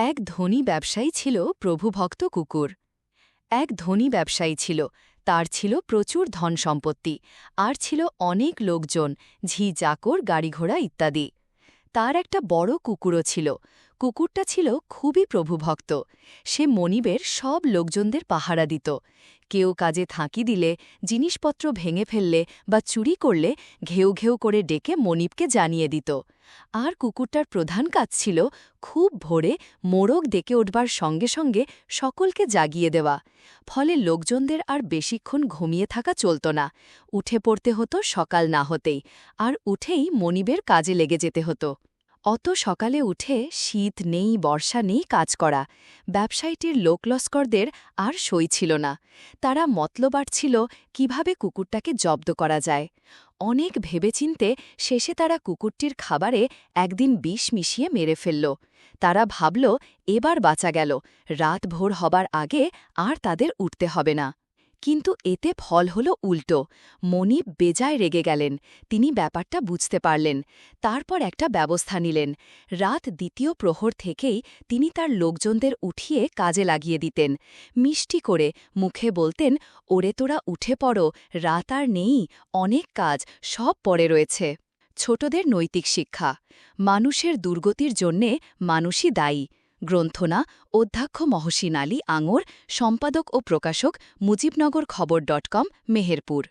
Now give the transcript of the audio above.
এক ধনী ব্যবসায়ী ছিল প্রভুভক্ত কুকুর। এক ধনী ব্যবসায়ী ছিল, তার ছিল প্রচুর ধন সম্পত্তি, আর ছিল অনেক লোকজন ঝি চাকর গাড়িঘোড়া ইত্যাদি। তার একটা বড় কুকুরও ছিল কুকুরটা ছিল খুবই প্রভুভক্ত। সে মনিবের সব লোকজনদের পাহারা দিত। কেউ কাজে থাঁকি দিলে, জিনিসপত্র ভেঙে ফেললে বা চুরি করলে ঘেউ ঘেউ করে ডেকে মনিবকে জানিয়ে দিত। আর কুকুরটার প্রধান কাজ ছিল খুব ভোরে মোড়ক ডেকে উঠবার সঙ্গে সঙ্গে সকলকে জাগিয়ে দেওয়া। ফলে লোকজনদের আর বেশিক্ষণ ঘুমিয়ে থাকা চলত না। উঠে পড়তে হতো সকাল না হতেই। আর উঠেই মনিবের কাজে লেগে যেতে হতো। অত সকালে উঠে শীত নেই, বর্ষা নেই কাজ করা। ব্যবসায়ীটির লোকলস্করদের আর সই ছিল না। তারা মতলবার ছিল কীভাবে কুকুরটাকে জব্দ করা যায়। অনেক ভেবেচিন্তে শেষে তারা কুকুরটির খাবারে একদিন বিষ মিশিয়ে মেরে ফেলল। তারা ভাবল, এবার বাঁচা গেল। রাত ভোর হবার আগে আর তাদের উঠতে হবে না। কিন্তু এতে ফল হল উল্টো। মনিব বেজায় রেগে গেলেন। তিনি ব্যাপারটা বুঝতে পারলেন। তারপর একটা ব্যবস্থা নিলেন। রাত দ্বিতীয় প্রহর থেকেই তিনি তার লোকজনদের উঠিয়ে কাজে লাগিয়ে দিতেন। মিষ্টি করে মুখে বলতেন, ওরে তোরা উঠে পড়ো, রাত আর নেই, অনেক কাজ, সব পড়ে রয়েছে। ছোটদের নৈতিক শিক্ষা। মানুষের দুর্গতির জন্যে মানুষই দায়ী। গ্রন্থনা অধ্যক্ষ মহসিন আলী আঙর সম্পাদক ও প্রকাশক মুজিবনগর খবর ডট কম মেহেরপুর।